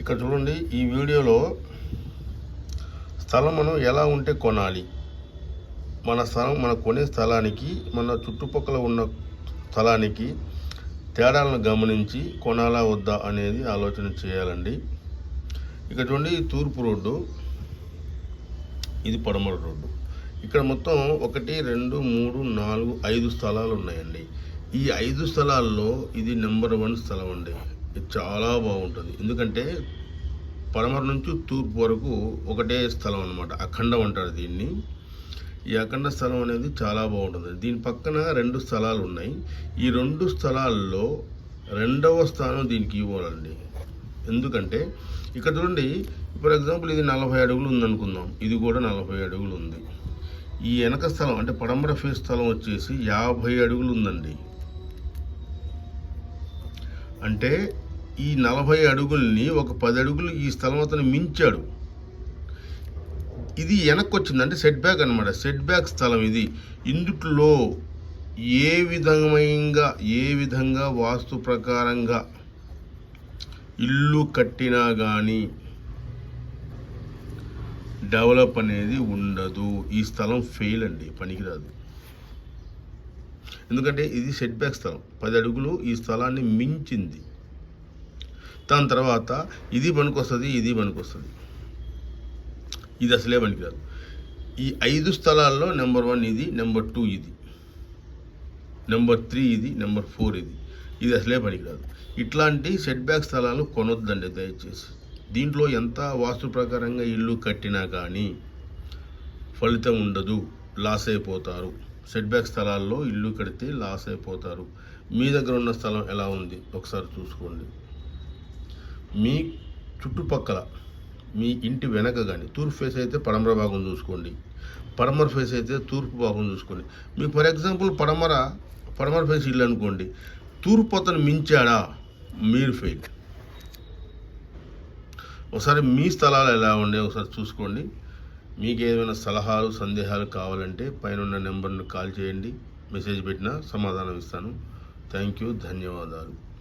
ఇక్కడ చూడండి ఈ వీడియోలో స్థలం మనం ఎలా ఉంటే కొనాలి. మన స్థలం మన కొనే స్థలానికి మన చుట్టుపక్కల ఉన్న స్థలానికి తేడాలను గమనించి కొనాలా వద్దా అనేది ఆలోచన చేయాలండి. ఇక్కడ చూడండి తూర్పు రోడ్డు ఇది పడమర రోడ్డు. ఇక్కడ మొత్తం ఒకటి రెండు మూడు నాలుగు ఐదు స్థలాలు ఉన్నాయండి. ఈ ఐదు స్థలాల్లో ఇది నెంబర్ వన్ స్థలం అండి. చాలా బాగుంటుంది. ఎందుకంటే పడమర నుంచి తూర్పు వరకు ఒకటే స్థలం అనమాట అఖండం అంటారు దీన్ని. ఈ అఖండ స్థలం అనేది చాలా బాగుంటుంది. దీని పక్కన రెండు స్థలాలు ఉన్నాయి. ఈ రెండు స్థలాల్లో రెండవ స్థానం దీనికి ఇవ్వాలండి. ఎందుకంటే ఇక్కడ చూడండి ఫర్ ఎగ్జాంపుల్ ఇది నలభై అడుగులు ఉందనుకుందాం. ఇది కూడా నలభై అడుగులు ఉంది. ఈ వెనక స్థలం అంటే పడమర ఫేస్ స్థలం వచ్చేసి యాభై అడుగులు ఉందండి. అంటే ఈ నలభై అడుగుల్ని ఒక పది అడుగులు ఈ స్థలం అతను మించాడు. ఇది వెనక్కి వచ్చింది అంటే సెట్ బ్యాక్ అనమాట సెట్ బ్యాక్ స్థలం ఇది. ఇందుట్లో ఏ విధంగా ఏ విధంగా వాస్తు ప్రకారంగా ఇల్లు కట్టినా కానీ డెవలప్ అనేది ఉండదు. ఈ స్థలం ఫెయిల్ అండి. పనికిరాదు. ఎందుకంటే ఇది సెట్ బ్యాక్ స్థలం. పది అడుగులు ఈ స్థలాన్ని మించింది. దాని తర్వాత ఇది పనికొస్తుంది ఇది పనికొస్తుంది. ఇది అసలే పనికిరాదు. ఈ ఐదు స్థలాల్లో నెంబర్ వన్ ఇది నెంబర్ టూ ఇది. నెంబర్ త్రీ ఇది నెంబర్ ఫోర్ ఇది. ఇది అసలే పనికిరాదు. ఇట్లాంటి సెట్ బ్యాక్ స్థలాలు కొనొద్దండి దయచేసి. దీంట్లో ఎంత వాస్తు ప్రకారంగా ఇల్లు కట్టినా కానీ ఫలితం ఉండదు లాస్ అయిపోతారు. సెట్ బ్యాక్ స్థలాల్లో ఇల్లు కడితే లాస్ అయిపోతారు. మీ దగ్గర ఉన్న స్థలం ఎలా ఉంది? ఒకసారి చూసుకోండి. మీ చుట్టుపక్కల మీ ఇంటి వెనక కానీ తూర్పు ఫేస్ అయితే పడమర భాగం చూసుకోండి. పడమర ఫేస్ అయితే తూర్పు భాగం చూసుకోండి. మీకు ఫర్ ఎగ్జాంపుల్ పడమర పడమర ఫేస్ ఇల్లు అనుకోండి. తూర్పు అతను మించాడా? మీరు ఫెయిల్ ఒకసారి మీ స్థలాలు ఎలా ఉండే ఒకసారి చూసుకోండి. మీకు ఏమైనా సలహాలు సందేహాలు కావాలంటే పైన ఉన్న నెంబర్ను కాల్ చేయండి. మెసేజ్ పెట్టినా సమాధానం ఇస్తాను. థ్యాంక్ యూ ధన్యవాదాలు.